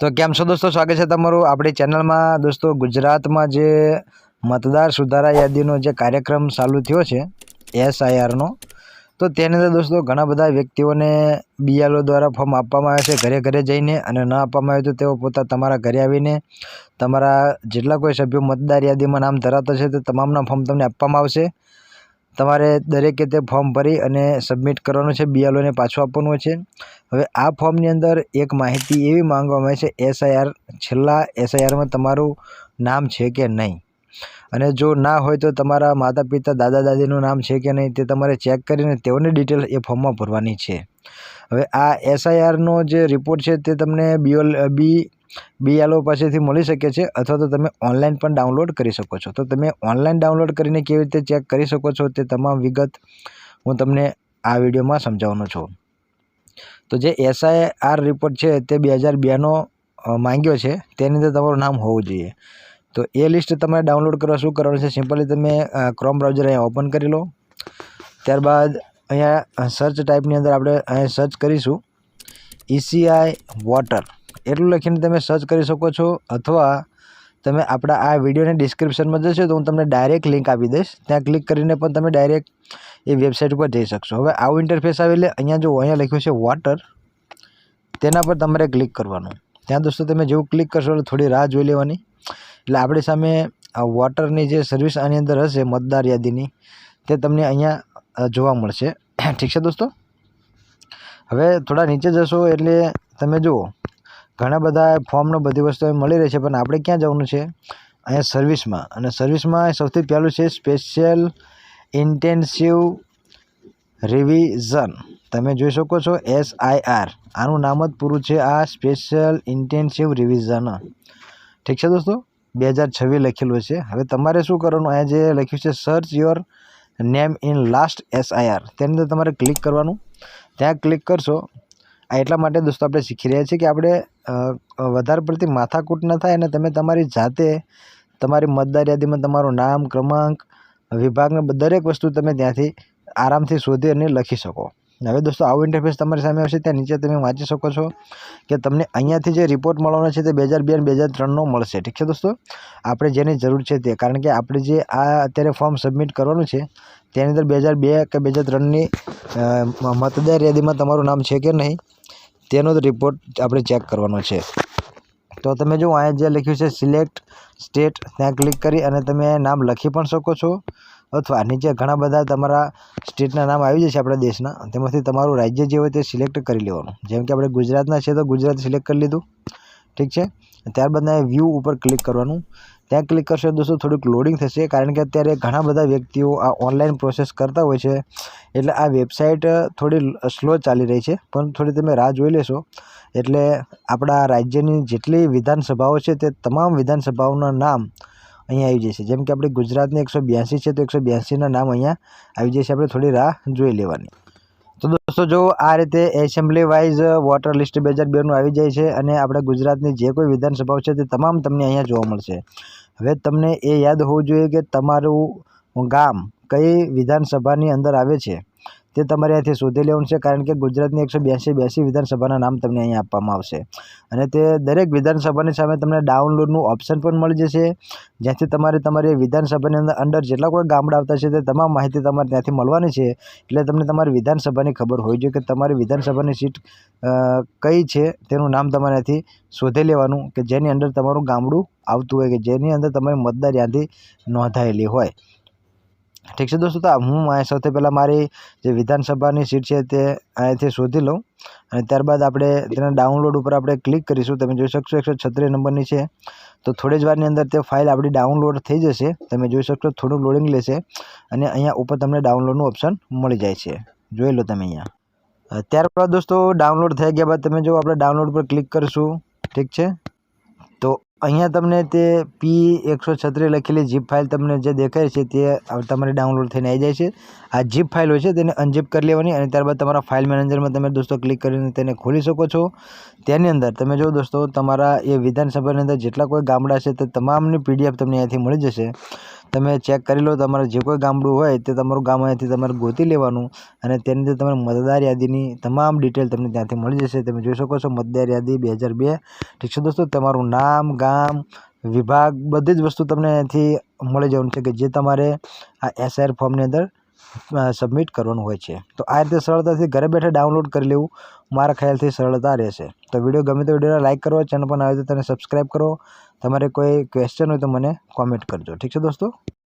તો કેમ છો દોસ્તો? સ્વાગત છે તમારું આપણી ચેનલમાં. દોસ્તો, ગુજરાતમાં જે મતદાર સુધારા યાદીનો જે કાર્યક્રમ ચાલુ થયો છે, એસઆઈઆરનો, તો તેની અંદર દોસ્તો ઘણા બધા વ્યક્તિઓને બીએલઓ દ્વારા ફોર્મ આપવામાં આવે છે, ઘરે ઘરે જઈને અને ન આપવામાં આવે તો તેઓ પોતા તમારા ઘરે આવીને તમારા જેટલા કોઈ સભ્યો મતદાર યાદીમાં નામ ધરાવતા છે, તે તમામના ફોર્મ તમને આપવામાં આવશે. તમારે દરેકે તે ફોર્મ ભરી અને સબમિટ કરવાનું છે. બીએલઓને પાછું આપવાનું છે. હવે આ ફોર્મની અંદર એક માહિતી એવી માંગવામાં આવે છે એસઆઈઆર છેલ્લા એસઆઈઆરમાં તમારું નામ છે કે નહીં? અને જો ના હોય તો તમારા માતા પિતા દાદા દાદીનું નામ છે કે નહીં તે તમારે ચેક કરીને તેઓની ડિટેલ એ ફોર્મમાં ભરવાની છે. હવે આ એસઆઈઆરનો જે રિપોર્ટ છે તે તમને બીઓલ બી બીએલઓ પાસેથી મળી શકે છે અથવા તો તમે ઓનલાઈન પણ ડાઉનલોડ કરી શકો છો. તો તમે ઓનલાઈન ડાઉનલોડ કરીને કેવી રીતે ચેક કરી શકો છો તે તમામ વિગત હું તમને આ વિડીયોમાં સમજાવવાનો છું. તો જે એસઆઈઆર રિપોર્ટ છે તે બે હજાર બેનો માંગ્યો છે. તેની અંદર તમારું નામ હોવું જોઈએ. તો એ લિસ્ટ તમારે ડાઉનલોડ કરવા શું કરવાનું છે? સિમ્પલી તમે ક્રોમ બ્રાઉઝર અહીંયા ઓપન કરી લો. ત્યારબાદ અહીંયા સર્ચ ટાઈપની અંદર આપણે અહીંયા સર્ચ કરીશું. ઈસીઆઈ વોટર એટલું લખીને તમે સર્ચ કરી શકો છો અથવા તમે આપણા આ વિડીયોની ડિસ્ક્રિપ્શનમાં જશો તો હું તમને ડાયરેક્ટ લિંક આપી દઈશ. ત્યાં ક્લિક કરીને પણ તમે ડાયરેક્ટ એ વેબસાઇટ ઉપર જઈ શકશો. હવે આવું ઇન્ટરફેસ આવે એટલે અહીંયા જો અહીંયા લખ્યું છે વોટર તેના પર તમારે ક્લિક કરવાનું. ત્યાં દોસ્તો તમે જેવું ક્લિક કરશો એટલે થોડી રાહ જોઈ લેવાની. એટલે આપણી સામે વોટરની જે સર્વિસ આની અંદર હશે, મતદાર યાદીની, તે તમને અહીંયા જોવા મળશે. ઠીક છે દોસ્તો? હવે થોડા નીચે જશો એટલે તમે જુઓ. ઘણા બધા ફોર્મનો બધી વસ્તુ મળી રહી છે, પણ આપણે ક્યાં જવાનું છે? અહીંયા સર્વિસમાં અને સર્વિસમાં સૌથી પહેલું છે સ્પેશિયલ ઇન્ટેન્સિવ રિવિઝન તમે જોઈ શકો છો એસ આનું નામ જ પૂરું છે આ સ્પેશિયલ ઇન્ટેન્સિવ રિવિઝન ઠીક છે દોસ્તો? બે હજાર છવ્વીસ લખેલું છે હવે તમારે શું કરવાનું? અહીંયા જે લખ્યું છે search your name in last SIR તેની અંદર તમારે ક્લિક કરવાનું. ત્યાં ક્લિક કરશો. આ એટલા માટે દોસ્તો આપણે શીખી રહ્યા છીએ કે આપણે વધારે પડતી માથાકૂટ ન થાય અને તમે તમારી જાતે તમારી મતદાર યાદીમાં તમારું નામ, ક્રમાંક, વિભાગને દરેક વસ્તુ તમે ત્યાંથી આરામથી શોધી અને લખી શકો. હવે દોસ્તો, આવું ઇન્ટરફેસ તમારી સામે આવશે, ત્યાં નીચે તમે વાંચી શકો છો કે તમને અહીંયાથી જે રિપોર્ટ મળવાનો છે તે બે હજાર બે અને બે હજાર ત્રણનો મળશે. ઠીક છે દોસ્તો? આપણે જેની જરૂર છે તે, કારણ કે આપણે જે આ અત્યારે ફોર્મ સબમિટ કરવાનું છે, તેની અંદર બે હજાર બે કે બે હજાર ત્રણની મતદાર યાદીમાં તમારું નામ છે કે નહીં, તેનો જ રિપોર્ટ આપણે ચેક કરવાનો છે. તો તમે જો અહીંયા જે લખ્યું છે સિલેક્ટ સ્ટેટ ત્યાં ક્લિક કરી અને તમે નામ લખી પણ શકો છો. અથવા નીચે ઘણા બધા તમારા સ્ટેટના નામ આવી જશે આપણા દેશના, તેમાંથી તમારું રાજ્ય જે હોય તે સિલેક્ટ કરી લેવાનું. જેમ કે આપણે ગુજરાતના છે તો ગુજરાત સિલેક્ટ કરી લીધું. ઠીક છે? ત્યારબાદ વ્યૂ ઉપર ક્લિક કરવાનું. ત્યાં ક્લિક કરશો દોસ્તો થોડુંક લોડિંગ થશે, કારણ કે અત્યારે ઘણા બધા વ્યક્તિઓ આ ઓનલાઈન પ્રોસેસ કરતા હોય છે. એટલે આ વેબસાઇટ થોડી સ્લો ચાલી રહી છે, પણ થોડી તમે રાહ જોઈ લેશો. એટલે આપણા રાજ્યની જેટલી વિધાનસભાઓ છે તે તમામ વિધાનસભાઓના નામ અહીંયા આવી જશે. જેમ કે આપણે ગુજરાતની એકસો બ્યાસી છે, તો એકસો બ્યાસીના નામ અહીંયા આવી જશે. આપણે થોડી રાહ જોઈ લેવાની. તો દોસ્તો, જો આ રીતે એસેમ્બલી વાઇઝ વોટર લિસ્ટ બે હજાર બેનું આવી જાય છે અને આપણે ગુજરાતની જે કોઈ વિધાનસભાઓ છે તે તમામ તમને અહીંયા જોવા મળશે. હવે તમને એ યાદ હોવું જોઈએ કે તમારું ગામ કઈ વિધાનસભાની અંદર આવે છે? તે તમારે અહીંયાથી શોધી લેવાનું છે, કારણ કે ગુજરાતની એકસો બ્યાસી બ્યાસી વિધાનસભાના નામ તમને અહીં આપવામાં આવશે. અને તે દરેક વિધાનસભાની સામે તમને ડાઉનલોડનું ઓપ્શન પણ મળી જશે. જ્યાંથી તમારે તમારી વિધાનસભાની અંદર અંદર જેટલા કોઈ ગામડા આવતા છે, તે તમામ માહિતી તમારે ત્યાંથી મળવાની છે. એટલે તમને તમારી વિધાનસભાની ખબર હોવી જોઈએ કે તમારી વિધાનસભાની સીટ કઈ છે, તેનું નામ તમારે ત્યાંથી શોધી લેવાનું કે જેની અંદર તમારું ગામડું આવતું હોય કે જેની અંદર તમારી મતદાર યાદી નોંધાયેલી હોય. ઠીક છે દોસ્તો, તો હું સૌથી પહેલાં મારી જે વિધાનસભાની સીટ છે તે અહીંયાથી શોધી લઉં અને ત્યારબાદ આપણે તેના ડાઉનલોડ ઉપર આપણે ક્લિક કરીશું. તમે જોઈ શકશો એકસો છત્રીસ નંબરની છે. તો થોડી જ વારની અંદર તે ફાઇલ આપણી ડાઉનલોડ થઈ જશે. તમે જોઈ શકશો થોડું લોડિંગ લેશે અને અહીંયા ઉપર તમને ડાઉનલોડનું ઓપ્શન મળી જાય છે. જોઈ લો તમે અહીંયા. ત્યારબાદ દોસ્તો, ડાઉનલોડ થઈ ગયા બાદ તમે જો આપણે ડાઉનલોડ પર ક્લિક કરીશું. ઠીક છે? તો અહીંયા તમને તે પી એકસો છત્રીસ લખેલી જીપ ફાઇલ તમને જે દેખાય છે તે તમારે ડાઉનલોડ થઈને આવી જાય છે. આ જીપ ફાઇલ હોય છે તેને અનજીપ કરી લેવાની અને ત્યારબાદ તમારા ફાઇલ મેનેજરમાં તમે દોસ્તો ક્લિક કરીને તેને ખોલી શકો છો. તેની અંદર તમે જો દોસ્તો તમારા એ વિધાનસભાની અંદર જેટલા કોઈ ગામડા છે તે તમામની પીડીએફ તમને અહીંયાથી મળી જશે. તમે ચેક કરી લો, તમારે જે કોઈ ગામડું હોય તે તમારું ગામ અહીંયાથી તમારે ગોતી લેવાનું અને તેની અંદર તમારે મતદાર યાદીની તમામ ડિટેલ તમને ત્યાંથી મળી જશે. તમે જોઈ શકો છો મતદાર યાદી બે હજાર બે. ઠીક છે દોસ્તો, તમારું નામ, ગામ, વિભાગ, બધી જ વસ્તુ તમને અહીંથી મળી જવાનું છે કે જે તમારે આ એસઆઈઆર ફોર્મની અંદર સબમિટ કરવાનું હોય છે. તો આ રીતે સરળતાથી ઘરે બેઠા ડાઉનલોડ કરી લેવું. મારા ખ્યાલથી સરળતા રહેશે. તો વીડિયો ગમે તો વિડીયોને લાઇક કરો ચેનલ પર આવે તો તેને સબસ્ક્રાઈબ કરો. તમારે કોઈ ક્વેશ્ચન હોય તો મને કોમેન્ટ કરજો. ઠીક છે દોસ્તો?